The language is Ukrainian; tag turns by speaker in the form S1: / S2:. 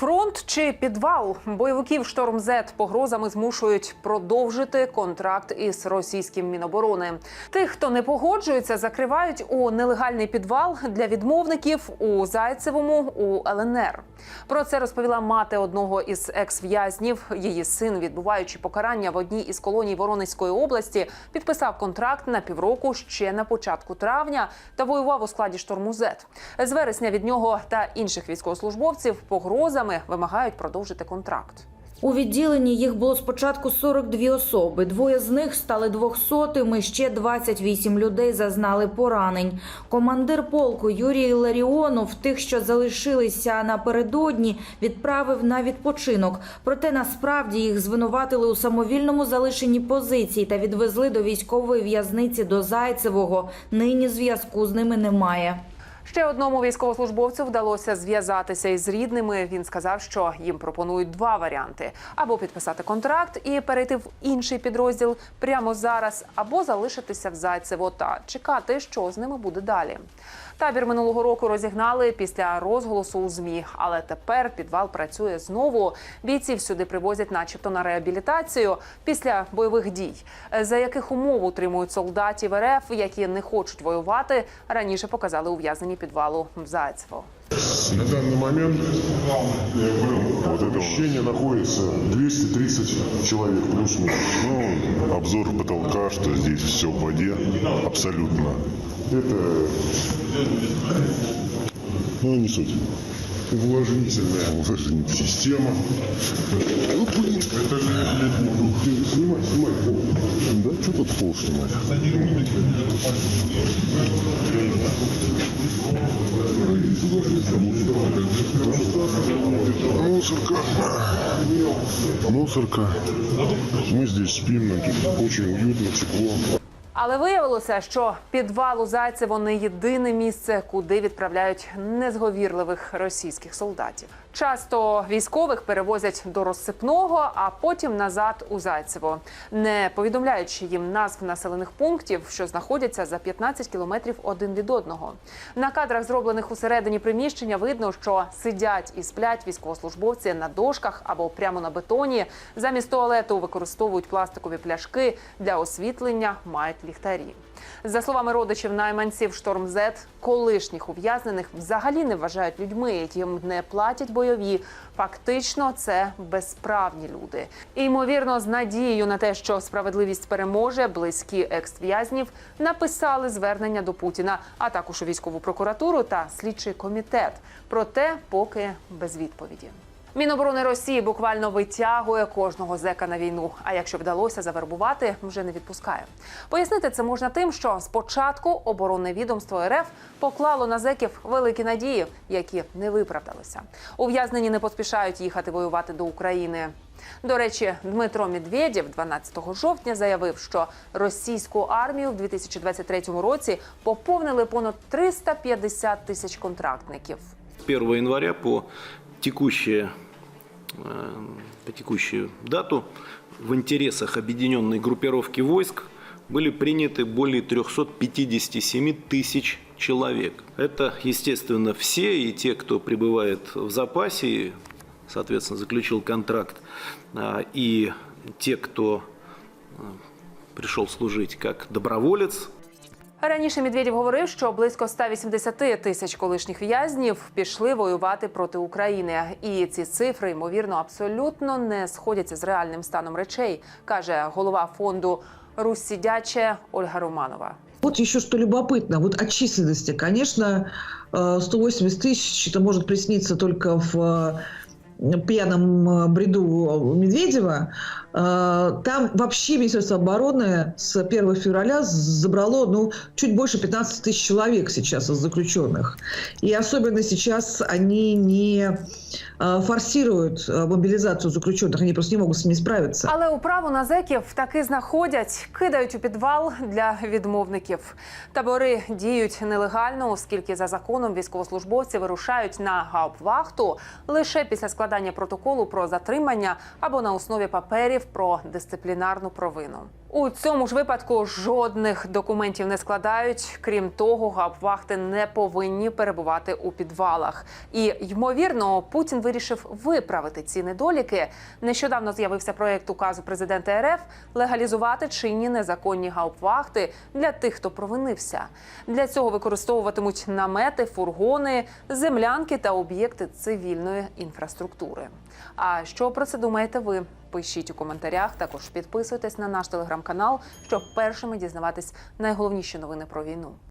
S1: Фронт чи підвал бойовиків шторм Z погрозами змушують продовжити контракт із російським міноборони. Тих, хто не погоджується, закривають у нелегальний підвал для відмовників у Зайцевому у ЛНР. Про це розповіла мати одного із екс-в'язнів. Її син, відбуваючи покарання в одній із колоній Воронезької області, підписав контракт на півроку ще на початку травня та воював у складі шторму Z. З вересня від нього та інших військовослужбовців погрозами вимагають продовжити контракт.
S2: У відділенні їх було спочатку 42 особи. Двоє з них стали двохсотими. Ще 28 людей зазнали поранень. Командир полку Юрій Ларіонов тих, що залишилися напередодні, відправив на відпочинок. Проте насправді їх звинуватили у самовільному залишенні позицій та відвезли до військової в'язниці до Зайцевого. Нині зв'язку з ними немає.
S1: Ще одному військовослужбовцю вдалося зв'язатися із рідними. Він сказав, що їм пропонують два варіанти: або підписати контракт і перейти в інший підрозділ прямо зараз, або залишитися в Зайцево та чекати, що з ними буде далі. Табір минулого року розігнали після розголосу у змі, але тепер підвал працює знову. Бійців сюди привозять, начебто, на реабілітацію після бойових дій, за яких умов утримують солдатів РФ, які не хочуть воювати. Раніше показали ув'язнені підвалу в Зайцево.
S3: На данный момент в помещении находится 230 человек плюс-минус.
S4: Ну, обзор потолка, что здесь все в воде, абсолютно.
S3: Это
S4: Ну, не суть.
S3: увлажнительная
S4: Увлажнитель.
S3: система. Ну, блин, это же... Ты Снимай, снимай пол.
S4: Да, что тут пол снимать?
S3: Мусорка.
S4: Мусорка. Мы здесь спим, нам тут очень уютно, тепло.
S1: Але виявилося, що підвал у Зайцево не єдине місце, куди відправляють незговірливих російських солдатів. Часто військових перевозять до розсипного, а потім назад у Зайцево, не повідомляючи їм назв населених пунктів, що знаходяться за 15 кілометрів один від одного. На кадрах, зроблених усередині приміщення, видно, що сидять і сплять військовослужбовці на дошках або прямо на бетоні. Замість туалету використовують пластикові пляшки для освітлення, мають ліхтарі. За словами родичів найманців, шторм Z колишніх ув'язнених взагалі не вважають людьми, яким не платять бойові. Фактично, це безправні люди. І ймовірно, з надією на те, що справедливість переможе, близькі екс-в'язнів написали звернення до Путіна, а також у військову прокуратуру та слідчий комітет. Проте поки без відповіді. Міноборони Росії буквально витягує кожного зека на війну. А якщо вдалося завербувати, вже не відпускає. Пояснити це можна тим, що спочатку оборонне відомство РФ поклало на зеків великі надії, які не виправдалися. Ув'язнені не поспішають їхати воювати до України. До речі, Дмитро Медведєв 12 жовтня заявив, що російську армію в 2023 році поповнили понад 350 тисяч контрактників.
S5: С 1 января по текущее, э, по текущую дату в интересах объединенной группировки войск были приняты более 357 тысяч человек. Это, естественно, все, и те, кто пребывает в запасе, соответственно, заключил контракт, а, и те, кто э, пришел служить как доброволец,
S1: Раніше Медведєв говорив, що близько 180 тисяч колишніх в'язнів пішли воювати проти України. І ці цифри, ймовірно, абсолютно не сходяться з реальним станом речей, каже голова фонду Русь сидяче Ольга Романова.
S6: Вот еще что любопытно. Вот от численности, конечно, э, 180 тысяч это может присниться только в э, пьяном э, бреду Медведева. Э, Там вообще Министерство обороны с 1 февраля забрало ну, чуть больше 15 тысяч человек сейчас из заключенных. И особенно сейчас они не э, форсируют э, мобилизацию заключенных, они просто не могут с ними справиться.
S1: Але управу на зеків таки знаходять, кидають у підвал для відмовників. Табори діють нелегально, оскільки за законом військовослужбовці вирушають на гауптвахту лише після складання протоколу про затримання або на основі паперів про дисциплінарну провину. У цьому ж випадку жодних документів не складають. Крім того, гауптвахти не повинні перебувати у підвалах. І ймовірно, Путін вирішив виправити ці недоліки. Нещодавно з'явився проект указу президента РФ легалізувати чинні незаконні гауптвахти для тих, хто провинився. Для цього використовуватимуть намети, фургони, землянки та об'єкти цивільної інфраструктури. А що про це думаєте ви? Пишіть у коментарях. Також підписуйтесь на наш телеграм-канал, щоб першими дізнаватись найголовніші новини про війну.